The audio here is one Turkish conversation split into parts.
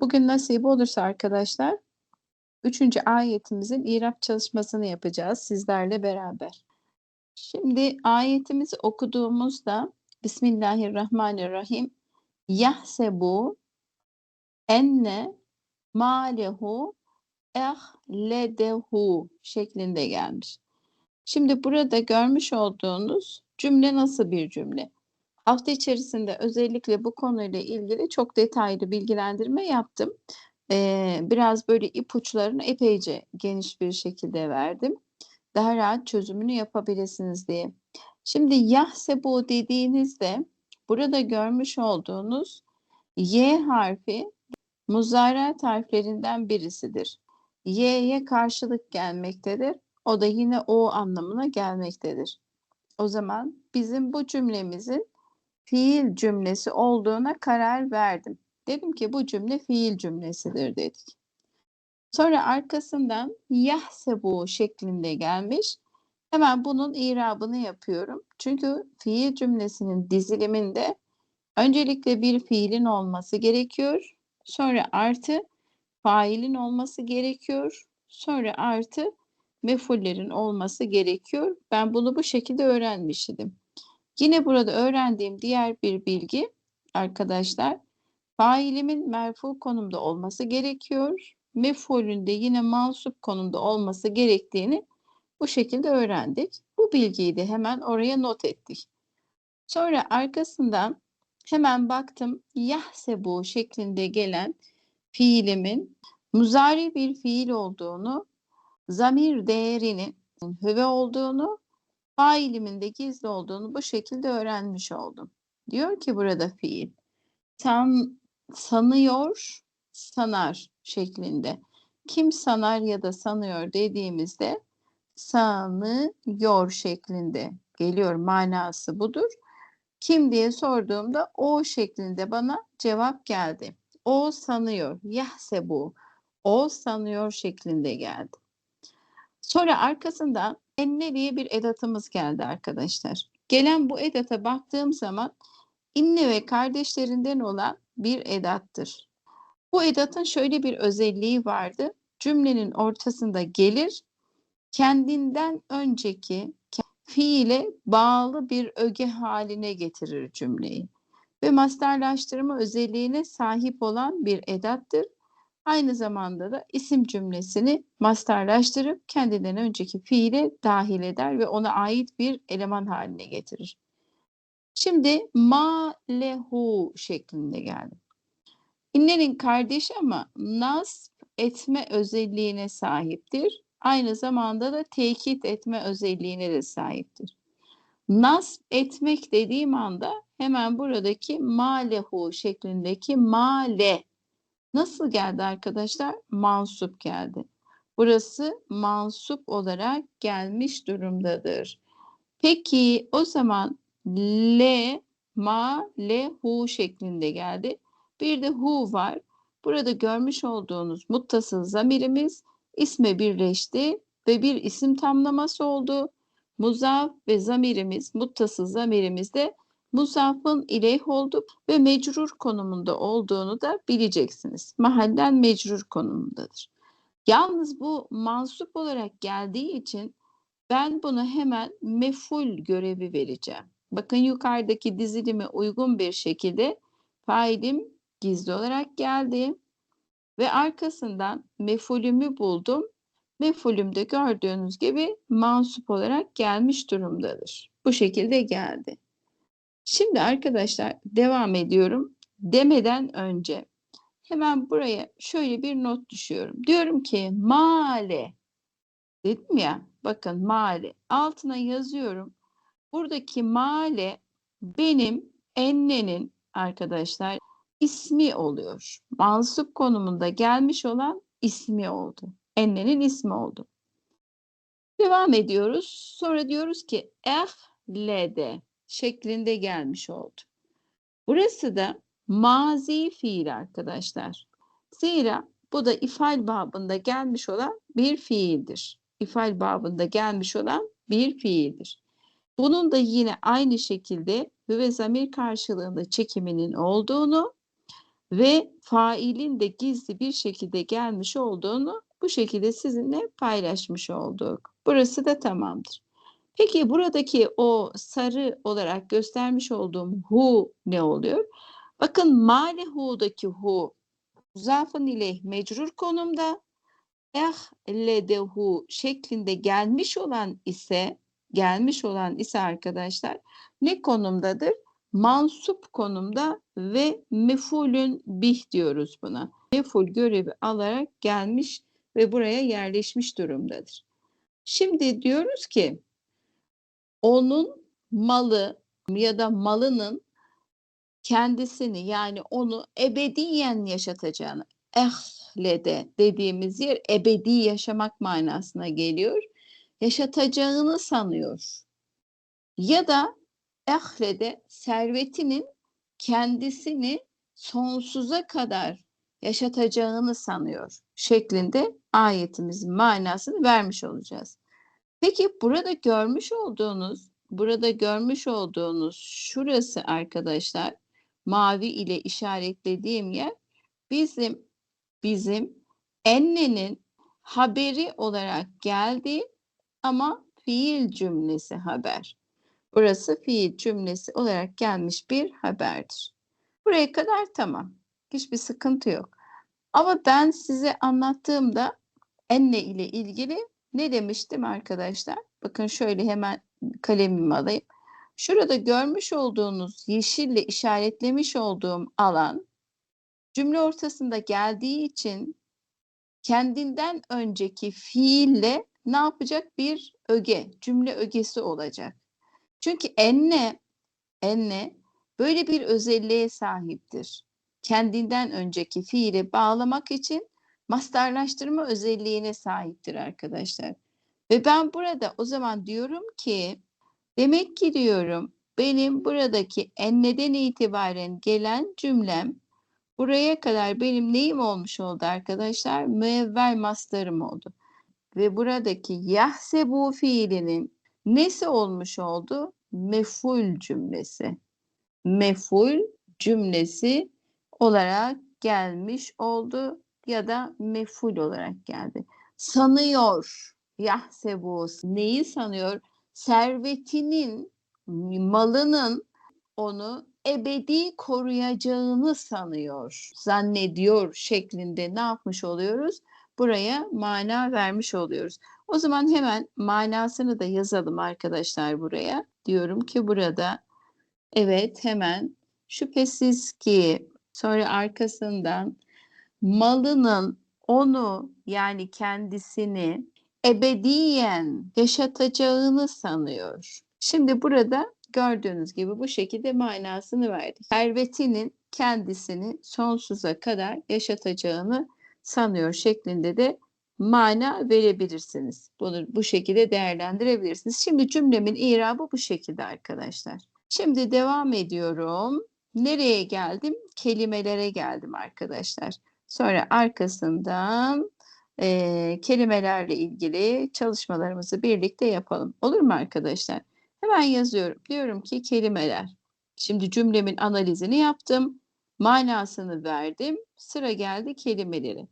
Bugün nasip olursa arkadaşlar, 3. ayetimizin irap çalışmasını yapacağız sizlerle beraber. Şimdi ayetimizi okuduğumuzda Bismillahirrahmanirrahim yahsebu enne malehu ehledehu şeklinde gelmiş. Şimdi burada görmüş olduğunuz cümle nasıl bir cümle? Hafta içerisinde özellikle bu konuyla ilgili çok detaylı bilgilendirme yaptım. Ee, biraz böyle ipuçlarını epeyce geniş bir şekilde verdim. Daha rahat çözümünü yapabilirsiniz diye. Şimdi yahsebu dediğinizde burada görmüş olduğunuz Y harfi muzaraat harflerinden birisidir. Y'ye karşılık gelmektedir. O da yine o anlamına gelmektedir. O zaman bizim bu cümlemizin fiil cümlesi olduğuna karar verdim. Dedim ki bu cümle fiil cümlesidir dedik. Sonra arkasından yahsebu şeklinde gelmiş. Hemen bunun irabını yapıyorum. Çünkü fiil cümlesinin diziliminde öncelikle bir fiilin olması gerekiyor. Sonra artı failin olması gerekiyor. Sonra artı mefullerin olması gerekiyor. Ben bunu bu şekilde öğrenmiştim. Yine burada öğrendiğim diğer bir bilgi arkadaşlar failimin merfu konumda olması gerekiyor. Mef'ulün de yine mansup konumda olması gerektiğini bu şekilde öğrendik. Bu bilgiyi de hemen oraya not ettik. Sonra arkasından hemen baktım yahsebu şeklinde gelen fiilimin muzari bir fiil olduğunu, zamir değerinin hüve olduğunu failimin gizli olduğunu bu şekilde öğrenmiş oldum. Diyor ki burada fiil. San, sanıyor, sanar şeklinde. Kim sanar ya da sanıyor dediğimizde sanıyor şeklinde geliyor manası budur. Kim diye sorduğumda o şeklinde bana cevap geldi. O sanıyor. Yahse bu. O sanıyor şeklinde geldi. Sonra arkasından enne diye bir edatımız geldi arkadaşlar. Gelen bu edata baktığım zaman inne ve kardeşlerinden olan bir edattır. Bu edatın şöyle bir özelliği vardı. Cümlenin ortasında gelir, kendinden önceki fiile bağlı bir öge haline getirir cümleyi. Ve masterlaştırma özelliğine sahip olan bir edattır. Aynı zamanda da isim cümlesini masterlaştırıp kendinden önceki fiile dahil eder ve ona ait bir eleman haline getirir. Şimdi ma lehu şeklinde geldi. İnnenin kardeşi ama nasp etme özelliğine sahiptir. Aynı zamanda da tekit etme özelliğine de sahiptir. Nasp etmek dediğim anda hemen buradaki malehu şeklindeki male Nasıl geldi arkadaşlar? Mansup geldi. Burası mansup olarak gelmiş durumdadır. Peki o zaman le, ma, le, hu şeklinde geldi. Bir de hu var. Burada görmüş olduğunuz muttasıl zamirimiz isme birleşti ve bir isim tamlaması oldu. Muzaf ve zamirimiz, muttasıl zamirimiz de Muzafın ileyh oldu ve mecrur konumunda olduğunu da bileceksiniz. Mahallen mecrur konumundadır. Yalnız bu mansup olarak geldiği için ben bunu hemen meful görevi vereceğim. Bakın yukarıdaki dizilime uygun bir şekilde failim gizli olarak geldi ve arkasından mefulümü buldum. Mefulüm de gördüğünüz gibi mansup olarak gelmiş durumdadır. Bu şekilde geldi. Şimdi arkadaşlar devam ediyorum. Demeden önce hemen buraya şöyle bir not düşüyorum. Diyorum ki male dedim ya bakın male altına yazıyorum. Buradaki male benim ennenin arkadaşlar ismi oluyor. Mansup konumunda gelmiş olan ismi oldu. Ennenin ismi oldu. Devam ediyoruz. Sonra diyoruz ki ehlede şeklinde gelmiş oldu. Burası da mazi fiil arkadaşlar. Zira bu da ifal babında gelmiş olan bir fiildir. İfal babında gelmiş olan bir fiildir. Bunun da yine aynı şekilde hüve zamir karşılığında çekiminin olduğunu ve failin de gizli bir şekilde gelmiş olduğunu bu şekilde sizinle paylaşmış olduk. Burası da tamamdır. Peki buradaki o sarı olarak göstermiş olduğum hu ne oluyor? Bakın male hu'daki hu zafın ile mecrur konumda ehledehu şeklinde gelmiş olan ise gelmiş olan ise arkadaşlar ne konumdadır? Mansup konumda ve mefulün bih diyoruz buna. Meful görevi alarak gelmiş ve buraya yerleşmiş durumdadır. Şimdi diyoruz ki onun malı ya da malının kendisini yani onu ebediyen yaşatacağını ehlede dediğimiz yer ebedi yaşamak manasına geliyor. Yaşatacağını sanıyor. Ya da ehlede servetinin kendisini sonsuza kadar yaşatacağını sanıyor şeklinde ayetimizin manasını vermiş olacağız. Peki burada görmüş olduğunuz, burada görmüş olduğunuz şurası arkadaşlar mavi ile işaretlediğim yer bizim bizim ennenin haberi olarak geldi ama fiil cümlesi haber. Burası fiil cümlesi olarak gelmiş bir haberdir. Buraya kadar tamam. Hiçbir sıkıntı yok. Ama ben size anlattığımda enne ile ilgili ne demiştim arkadaşlar? Bakın şöyle hemen kalemimi alayım. Şurada görmüş olduğunuz yeşille işaretlemiş olduğum alan cümle ortasında geldiği için kendinden önceki fiille ne yapacak? Bir öge, cümle ögesi olacak. Çünkü enne, enne böyle bir özelliğe sahiptir. Kendinden önceki fiili bağlamak için mastarlaştırma özelliğine sahiptir arkadaşlar. Ve ben burada o zaman diyorum ki demek ki diyorum benim buradaki enneden itibaren gelen cümlem buraya kadar benim neyim olmuş oldu arkadaşlar? Müevvel mastarım oldu. Ve buradaki yahsebu fiilinin nesi olmuş oldu? Meful cümlesi. Meful cümlesi olarak gelmiş oldu ya da meful olarak geldi. Sanıyor yahsebu neyi sanıyor? Servetinin, malının onu ebedi koruyacağını sanıyor, zannediyor şeklinde ne yapmış oluyoruz? Buraya mana vermiş oluyoruz. O zaman hemen manasını da yazalım arkadaşlar buraya. Diyorum ki burada evet hemen şüphesiz ki sonra arkasından malının onu yani kendisini ebediyen yaşatacağını sanıyor. Şimdi burada gördüğünüz gibi bu şekilde manasını verdik. Servetinin kendisini sonsuza kadar yaşatacağını sanıyor şeklinde de mana verebilirsiniz. Bunu bu şekilde değerlendirebilirsiniz. Şimdi cümlemin irabı bu şekilde arkadaşlar. Şimdi devam ediyorum. Nereye geldim? Kelimelere geldim arkadaşlar. Sonra arkasından e, kelimelerle ilgili çalışmalarımızı birlikte yapalım. Olur mu arkadaşlar? Hemen yazıyorum. Diyorum ki kelimeler. Şimdi cümlemin analizini yaptım. Manasını verdim. Sıra geldi kelimeleri.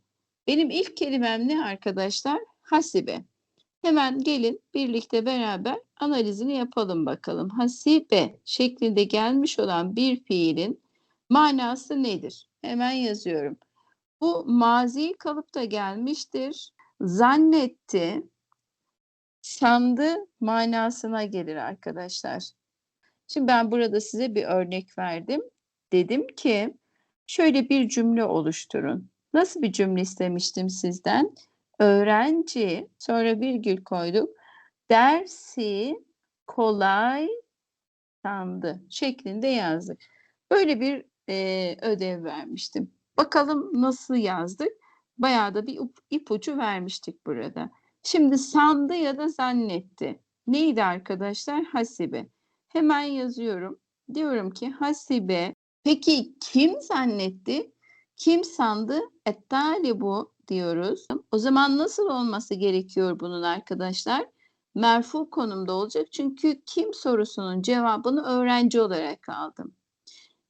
Benim ilk kelimem ne arkadaşlar? Hasibe. Hemen gelin birlikte beraber analizini yapalım bakalım. Hasibe şeklinde gelmiş olan bir fiilin manası nedir? Hemen yazıyorum. Bu mazi kalıpta gelmiştir. Zannetti, sandı manasına gelir arkadaşlar. Şimdi ben burada size bir örnek verdim. Dedim ki şöyle bir cümle oluşturun. Nasıl bir cümle istemiştim sizden? Öğrenci, sonra virgül koyduk. Dersi kolay sandı şeklinde yazdık. Böyle bir e, ödev vermiştim. Bakalım nasıl yazdık? Bayağı da bir ipucu vermiştik burada. Şimdi sandı ya da zannetti. Neydi arkadaşlar? Hasibe. Hemen yazıyorum. Diyorum ki hasibe. Peki kim zannetti? Kim sandı? Ettali bu diyoruz. O zaman nasıl olması gerekiyor bunun arkadaşlar? Merfu konumda olacak. Çünkü kim sorusunun cevabını öğrenci olarak aldım.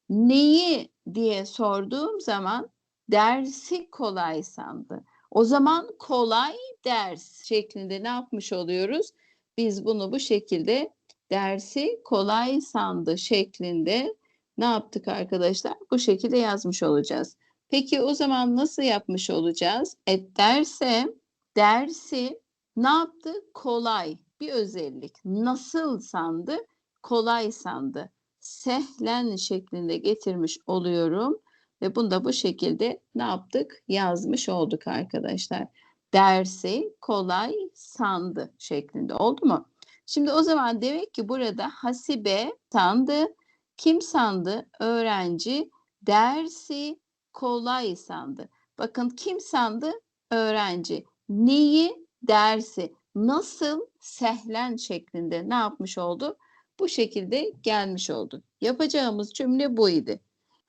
Neyi diye sorduğum zaman dersi kolay sandı. O zaman kolay ders şeklinde ne yapmış oluyoruz? Biz bunu bu şekilde dersi kolay sandı şeklinde ne yaptık arkadaşlar? Bu şekilde yazmış olacağız. Peki o zaman nasıl yapmış olacağız? Et derse dersi ne yaptı? Kolay bir özellik. Nasıl sandı? Kolay sandı. Sehlen şeklinde getirmiş oluyorum ve bunu da bu şekilde ne yaptık? Yazmış olduk arkadaşlar. Dersi kolay sandı şeklinde oldu mu? Şimdi o zaman demek ki burada hasibe sandı. Kim sandı? Öğrenci dersi kolay sandı. Bakın kim sandı? Öğrenci. Neyi? Dersi. Nasıl? Sehlen şeklinde ne yapmış oldu? Bu şekilde gelmiş oldu. Yapacağımız cümle buydu.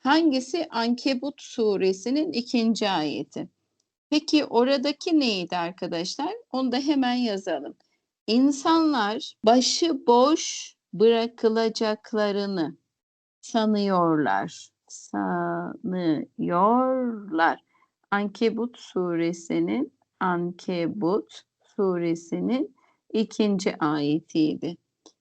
Hangisi Ankebut suresinin ikinci ayeti? Peki oradaki neydi arkadaşlar? Onu da hemen yazalım. İnsanlar başı boş bırakılacaklarını sanıyorlar. Sanıyorlar. Ankebut suresinin Ankebut suresinin ikinci ayetiydi.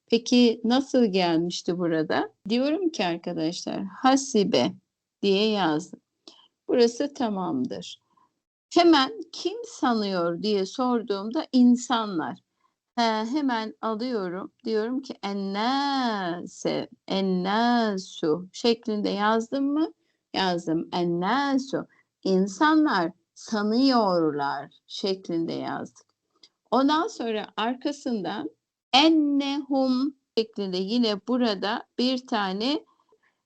Peki nasıl gelmişti burada? Diyorum ki arkadaşlar hasibe diye yazdım. Burası tamamdır. Hemen kim sanıyor diye sorduğumda insanlar. He, hemen alıyorum. Diyorum ki ennase, ennasu şeklinde yazdım mı? Yazdım. Ennasu. İnsanlar sanıyorlar şeklinde yazdık. Ondan sonra arkasından ennehum şeklinde yine burada bir tane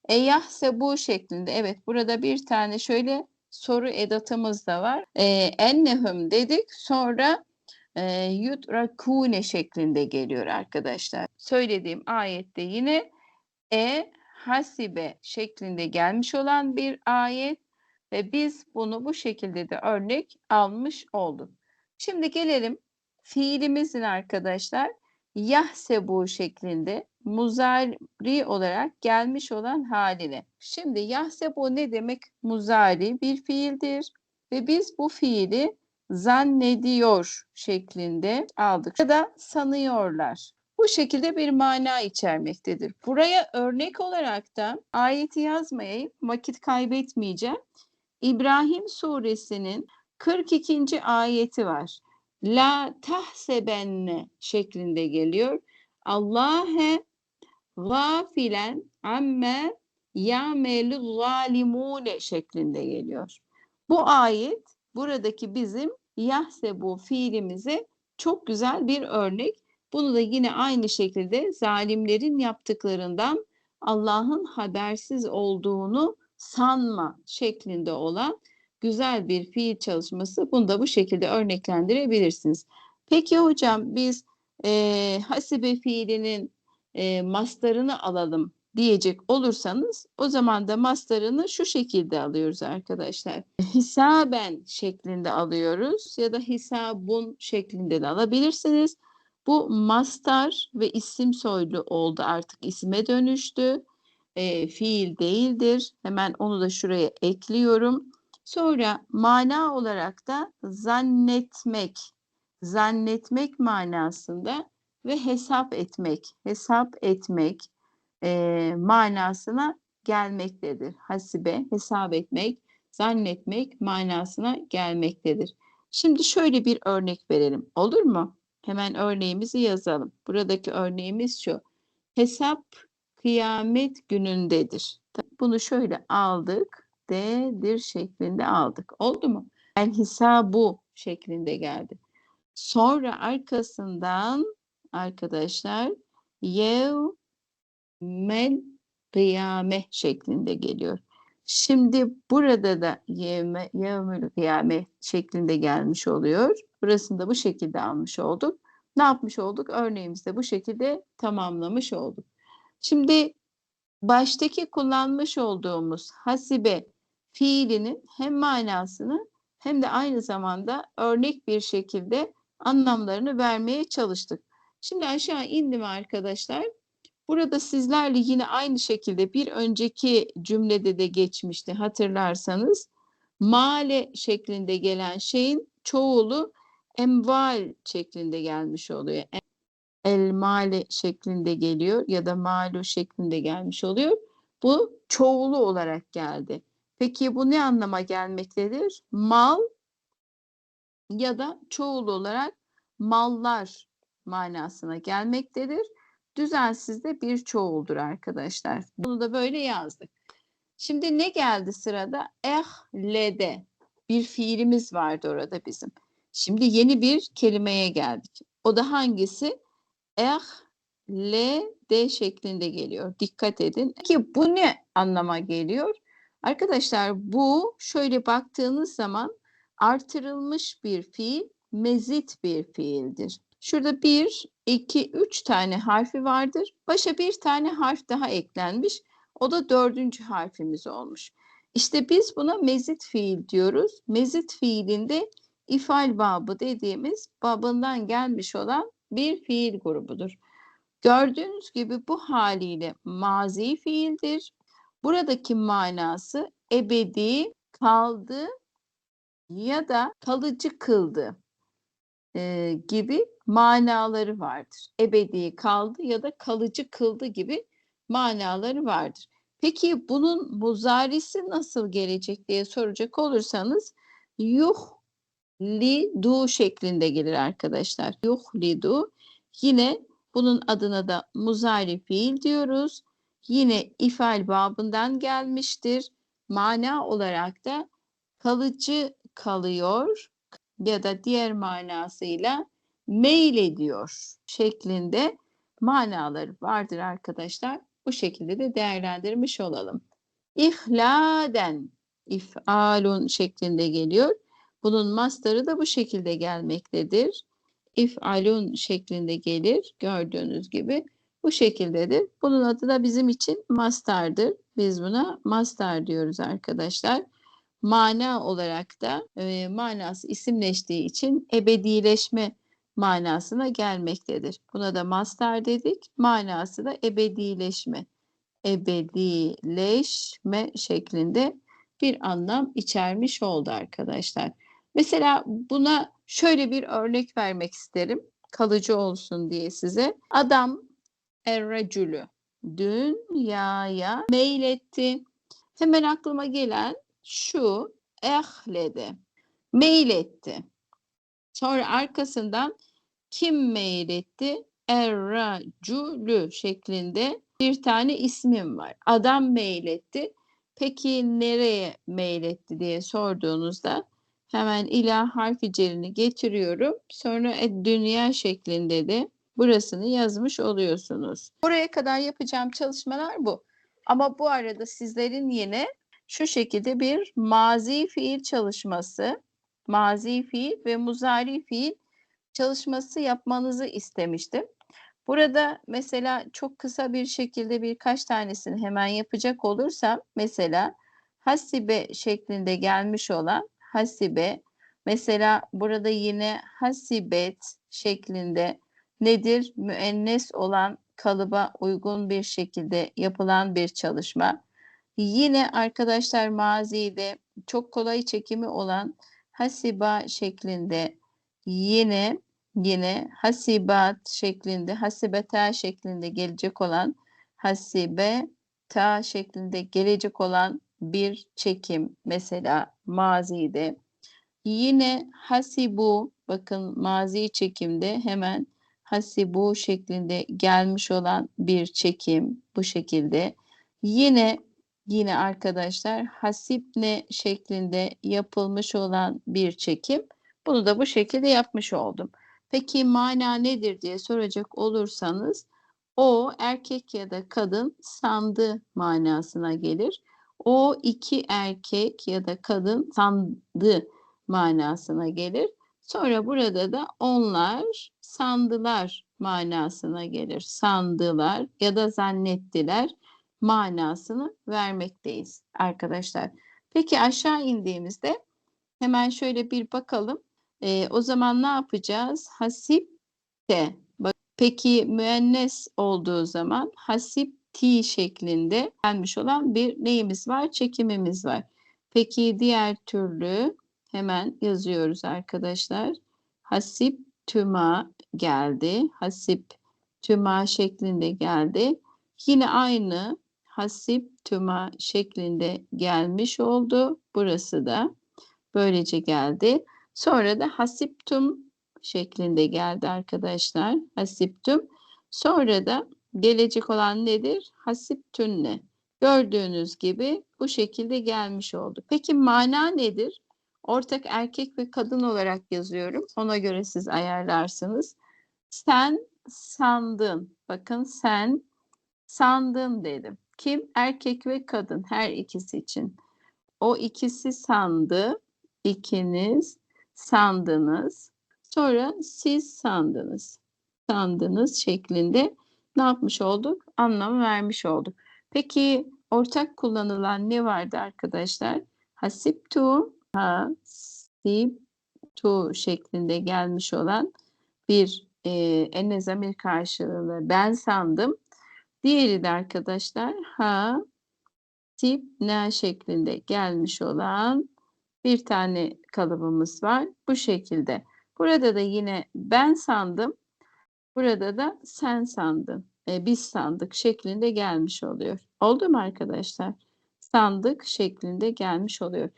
eyahse bu şeklinde evet burada bir tane şöyle soru edatımız da var. E, ennehum dedik sonra e, yudrakune şeklinde geliyor arkadaşlar. Söylediğim ayette yine e hasibe şeklinde gelmiş olan bir ayet ve biz bunu bu şekilde de örnek almış olduk. Şimdi gelelim fiilimizin arkadaşlar yahsebu şeklinde muzari olarak gelmiş olan haline. Şimdi yahsebu ne demek? Muzari bir fiildir ve biz bu fiili zannediyor şeklinde aldık ya da sanıyorlar. Bu şekilde bir mana içermektedir. Buraya örnek olarak da ayeti yazmayayım, vakit kaybetmeyeceğim. İbrahim suresinin 42. ayeti var. La tahsebenne şeklinde geliyor. Allah'e gafilen amme ya'melu zalimune şeklinde geliyor. Bu ayet buradaki bizim yahsebu fiilimize çok güzel bir örnek. Bunu da yine aynı şekilde zalimlerin yaptıklarından Allah'ın habersiz olduğunu sanma şeklinde olan güzel bir fiil çalışması. Bunu da bu şekilde örneklendirebilirsiniz. Peki hocam biz e, hasibe fiilinin e, mastarını alalım diyecek olursanız o zaman da mastarını şu şekilde alıyoruz arkadaşlar. Hisaben şeklinde alıyoruz ya da hisabun şeklinde de alabilirsiniz. Bu mastar ve isim soylu oldu artık isime dönüştü. E, fiil değildir. Hemen onu da şuraya ekliyorum. Sonra mana olarak da zannetmek, zannetmek manasında ve hesap etmek, hesap etmek e, manasına gelmektedir. Hasibe, hesap etmek, zannetmek manasına gelmektedir. Şimdi şöyle bir örnek verelim. Olur mu? Hemen örneğimizi yazalım. Buradaki örneğimiz şu. Hesap kıyamet günündedir. Bunu şöyle aldık D'dir şeklinde aldık. Oldu mu? El hisabu şeklinde geldi. Sonra arkasından arkadaşlar yevmel kıyame şeklinde geliyor. Şimdi burada da yevme, yevmel kıyame şeklinde gelmiş oluyor. Burasını da bu şekilde almış olduk. Ne yapmış olduk? Örneğimizde bu şekilde tamamlamış olduk. Şimdi baştaki kullanmış olduğumuz hasibe fiilinin hem manasını hem de aynı zamanda örnek bir şekilde anlamlarını vermeye çalıştık. Şimdi aşağı indim arkadaşlar. Burada sizlerle yine aynı şekilde bir önceki cümlede de geçmişti hatırlarsanız. Male şeklinde gelen şeyin çoğulu emval şeklinde gelmiş oluyor. El male şeklinde geliyor ya da malu şeklinde gelmiş oluyor. Bu çoğulu olarak geldi. Peki bu ne anlama gelmektedir? Mal ya da çoğul olarak mallar manasına gelmektedir. Düzensiz de bir çoğuldur arkadaşlar. Bunu da böyle yazdık. Şimdi ne geldi sırada? Ehlede. Bir fiilimiz vardı orada bizim. Şimdi yeni bir kelimeye geldik. O da hangisi? Ehlede şeklinde geliyor. Dikkat edin. Ki bu ne anlama geliyor? Arkadaşlar bu şöyle baktığınız zaman artırılmış bir fiil, mezit bir fiildir. Şurada bir, iki, üç tane harfi vardır. Başa bir tane harf daha eklenmiş. O da dördüncü harfimiz olmuş. İşte biz buna mezit fiil diyoruz. Mezit fiilinde ifal babı dediğimiz babından gelmiş olan bir fiil grubudur. Gördüğünüz gibi bu haliyle mazi fiildir. Buradaki manası ebedi kaldı ya da kalıcı kıldı e, gibi manaları vardır. Ebedi kaldı ya da kalıcı kıldı gibi manaları vardır. Peki bunun muzarisi nasıl gelecek diye soracak olursanız yuh li du şeklinde gelir arkadaşlar. Yuh li du. Yine bunun adına da muzari fiil diyoruz. Yine ifal babından gelmiştir. Mana olarak da kalıcı kalıyor ya da diğer manasıyla mail ediyor şeklinde manaları vardır arkadaşlar. Bu şekilde de değerlendirmiş olalım. İhladen ifalun şeklinde geliyor. Bunun mastarı da bu şekilde gelmektedir. İfalun şeklinde gelir gördüğünüz gibi. Bu şekildedir. Bunun adı da bizim için mastardır. Biz buna mastar diyoruz arkadaşlar mana olarak da e, manası isimleştiği için ebedileşme manasına gelmektedir. Buna da mastar dedik. Manası da ebedileşme. Ebedileşme şeklinde bir anlam içermiş oldu arkadaşlar. Mesela buna şöyle bir örnek vermek isterim. Kalıcı olsun diye size. Adam errecülü dünyaya meyletti. Hemen aklıma gelen şu ehlede meyletti. Sonra arkasından kim meyletti? Erracülü şeklinde bir tane ismim var. Adam meyletti. Peki nereye meyletti diye sorduğunuzda hemen ilah harfi cerini getiriyorum. Sonra dünya şeklinde de burasını yazmış oluyorsunuz. Buraya kadar yapacağım çalışmalar bu. Ama bu arada sizlerin yine şu şekilde bir mazi fiil çalışması, mazi fiil ve muzari fiil çalışması yapmanızı istemiştim. Burada mesela çok kısa bir şekilde birkaç tanesini hemen yapacak olursam mesela hasibe şeklinde gelmiş olan hasibe mesela burada yine hasibet şeklinde nedir? Müennes olan kalıba uygun bir şekilde yapılan bir çalışma. Yine arkadaşlar mazide çok kolay çekimi olan hasiba şeklinde yine yine hasibat şeklinde hasibeta şeklinde gelecek olan hasibe ta şeklinde gelecek olan bir çekim mesela mazide yine hasibu bakın mazi çekimde hemen hasibu şeklinde gelmiş olan bir çekim bu şekilde yine Yine arkadaşlar hasipne şeklinde yapılmış olan bir çekim. Bunu da bu şekilde yapmış oldum. Peki mana nedir diye soracak olursanız o erkek ya da kadın sandı manasına gelir. O iki erkek ya da kadın sandı manasına gelir. Sonra burada da onlar sandılar manasına gelir. Sandılar ya da zannettiler manasını vermekteyiz arkadaşlar. Peki aşağı indiğimizde hemen şöyle bir bakalım. E, o zaman ne yapacağız? Hasip de. Peki müennes olduğu zaman hasipti şeklinde gelmiş olan bir neyimiz var? Çekimimiz var. Peki diğer türlü hemen yazıyoruz arkadaşlar. Hasip tüma geldi. Hasip tüma şeklinde geldi. Yine aynı hasip tüma şeklinde gelmiş oldu. Burası da böylece geldi. Sonra da hasiptum şeklinde geldi arkadaşlar. Hasiptum. Sonra da gelecek olan nedir? Hasiptünne. Gördüğünüz gibi bu şekilde gelmiş oldu. Peki mana nedir? Ortak erkek ve kadın olarak yazıyorum. Ona göre siz ayarlarsınız. Sen sandın. Bakın sen sandın dedim. Kim? Erkek ve kadın her ikisi için. O ikisi sandı. İkiniz sandınız. Sonra siz sandınız. Sandınız şeklinde ne yapmış olduk? Anlam vermiş olduk. Peki ortak kullanılan ne vardı arkadaşlar? Hasiptu, hasiptu şeklinde gelmiş olan bir e, enne zamir karşılığı ben sandım. Diğeri de arkadaşlar ha tip ne şeklinde gelmiş olan bir tane kalıbımız var. Bu şekilde. Burada da yine ben sandım. Burada da sen sandın. E, biz sandık şeklinde gelmiş oluyor. Oldu mu arkadaşlar? Sandık şeklinde gelmiş oluyor.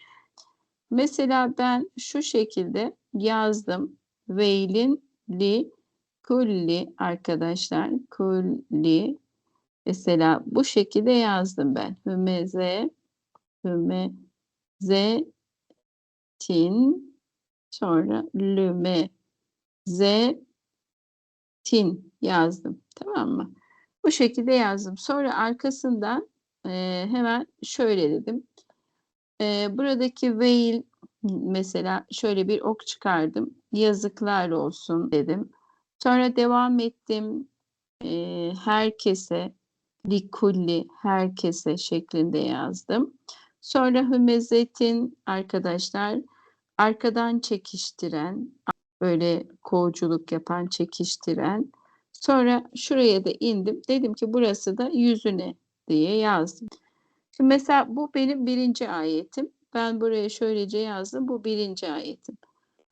Mesela ben şu şekilde yazdım. Veylin li kulli arkadaşlar. Kulli Mesela bu şekilde yazdım ben. Hümeze, hümeze, tin, sonra lüme, ze, tin yazdım. Tamam mı? Bu şekilde yazdım. Sonra arkasından e, hemen şöyle dedim. E, buradaki veil mesela şöyle bir ok çıkardım. Yazıklar olsun dedim. Sonra devam ettim. E, herkese likulli herkese şeklinde yazdım. Sonra hümezetin arkadaşlar arkadan çekiştiren, böyle kovuculuk yapan, çekiştiren. Sonra şuraya da indim. Dedim ki burası da yüzüne diye yazdım. Şimdi mesela bu benim birinci ayetim. Ben buraya şöylece yazdım. Bu birinci ayetim.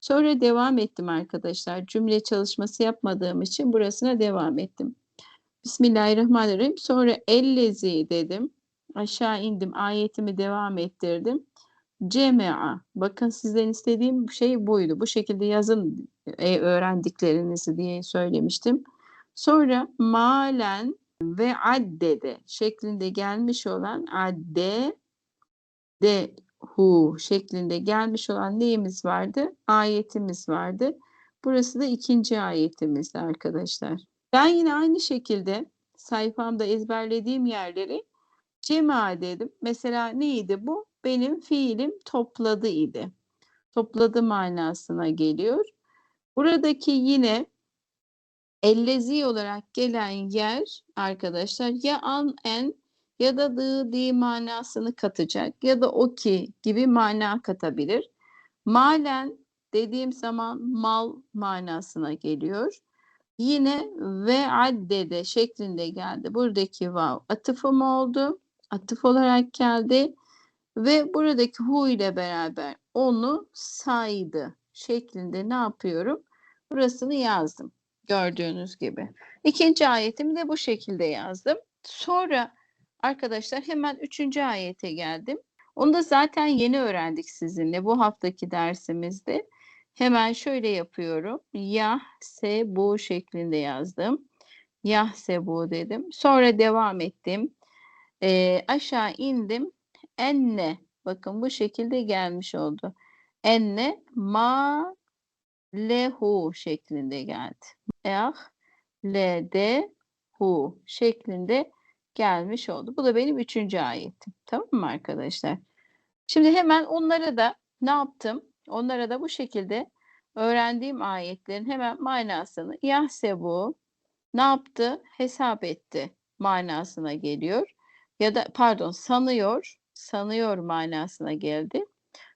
Sonra devam ettim arkadaşlar. Cümle çalışması yapmadığım için burasına devam ettim. Bismillahirrahmanirrahim. Sonra ellezi dedim. Aşağı indim. Ayetimi devam ettirdim. Cemea. Bakın sizden istediğim şey buydu. Bu şekilde yazın e, öğrendiklerinizi diye söylemiştim. Sonra malen ve addede şeklinde gelmiş olan adde de hu şeklinde gelmiş olan neyimiz vardı? Ayetimiz vardı. Burası da ikinci ayetimizdi arkadaşlar. Ben yine aynı şekilde sayfamda ezberlediğim yerleri cema dedim. Mesela neydi bu? Benim fiilim topladı idi. Topladı manasına geliyor. Buradaki yine ellezi olarak gelen yer arkadaşlar ya an en ya da dı di manasını katacak ya da o ki gibi mana katabilir. Malen dediğim zaman mal manasına geliyor. Yine ve addede şeklinde geldi. Buradaki vav atıfım oldu. Atıf olarak geldi. Ve buradaki hu ile beraber onu saydı şeklinde ne yapıyorum? Burasını yazdım. Gördüğünüz gibi. İkinci ayetimi de bu şekilde yazdım. Sonra arkadaşlar hemen üçüncü ayete geldim. Onu da zaten yeni öğrendik sizinle bu haftaki dersimizde. Hemen şöyle yapıyorum. Yah se bu şeklinde yazdım. Yah se bu dedim. Sonra devam ettim. Ee, aşağı indim. Enne. Bakın bu şekilde gelmiş oldu. Enne ma lehu şeklinde geldi. Eh le de hu şeklinde gelmiş oldu. Bu da benim üçüncü ayetim. Tamam mı arkadaşlar? Şimdi hemen onlara da ne yaptım? Onlara da bu şekilde öğrendiğim ayetlerin hemen manasını Yahsebu ne yaptı? Hesap etti manasına geliyor. Ya da pardon sanıyor, sanıyor manasına geldi.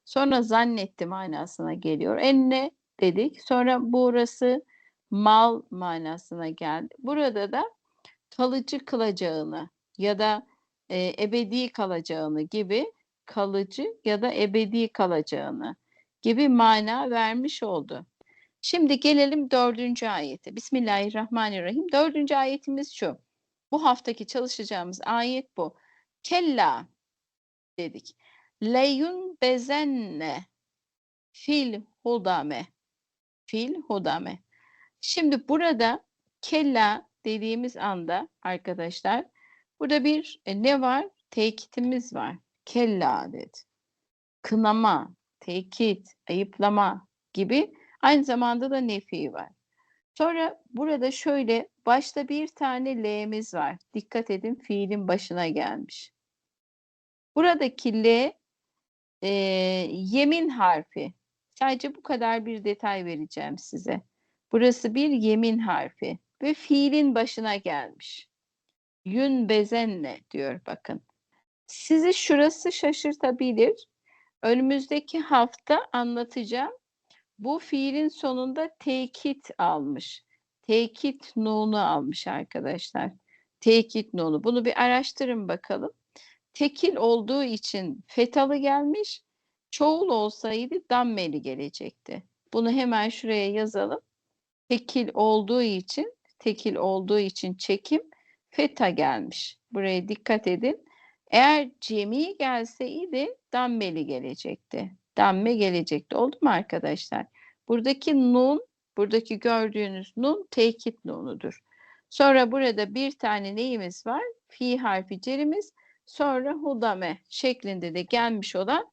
Sonra zannetti manasına geliyor. Enne dedik. Sonra burası mal manasına geldi. Burada da kalıcı kılacağını ya da e, ebedi kalacağını gibi kalıcı ya da ebedi kalacağını gibi mana vermiş oldu. Şimdi gelelim dördüncü ayete. Bismillahirrahmanirrahim. Dördüncü ayetimiz şu. Bu haftaki çalışacağımız ayet bu. Kella dedik. Leyun bezenne fil hudame. Fil hudame. Şimdi burada kella dediğimiz anda arkadaşlar burada bir e, ne var? Tekitimiz var. Kella dedi. Kınama, tekit, ayıplama gibi aynı zamanda da nefi var. Sonra burada şöyle başta bir tane L'miz var. Dikkat edin fiilin başına gelmiş. Buradaki L e, yemin harfi. Sadece bu kadar bir detay vereceğim size. Burası bir yemin harfi ve fiilin başına gelmiş. Yün bezenle diyor bakın. Sizi şurası şaşırtabilir. Önümüzdeki hafta anlatacağım. Bu fiilin sonunda tekit almış. Tekit nunu almış arkadaşlar. Tekit nunu. Bunu bir araştırın bakalım. Tekil olduğu için fetalı gelmiş. Çoğul olsaydı dammeli gelecekti. Bunu hemen şuraya yazalım. Tekil olduğu için, tekil olduğu için çekim feta gelmiş. Buraya dikkat edin. Eğer cemi gelseydi dammeli gelecekti. Damme gelecekti. Oldu mu arkadaşlar? Buradaki nun, buradaki gördüğünüz nun tekit nunudur. Sonra burada bir tane neyimiz var? Fi harfi cerimiz. Sonra hudame şeklinde de gelmiş olan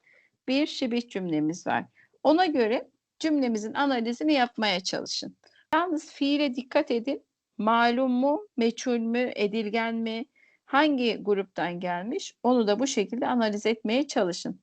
bir şibih cümlemiz var. Ona göre cümlemizin analizini yapmaya çalışın. Yalnız fiile dikkat edin. Malum mu, meçhul mü, edilgen mi, hangi gruptan gelmiş onu da bu şekilde analiz etmeye çalışın.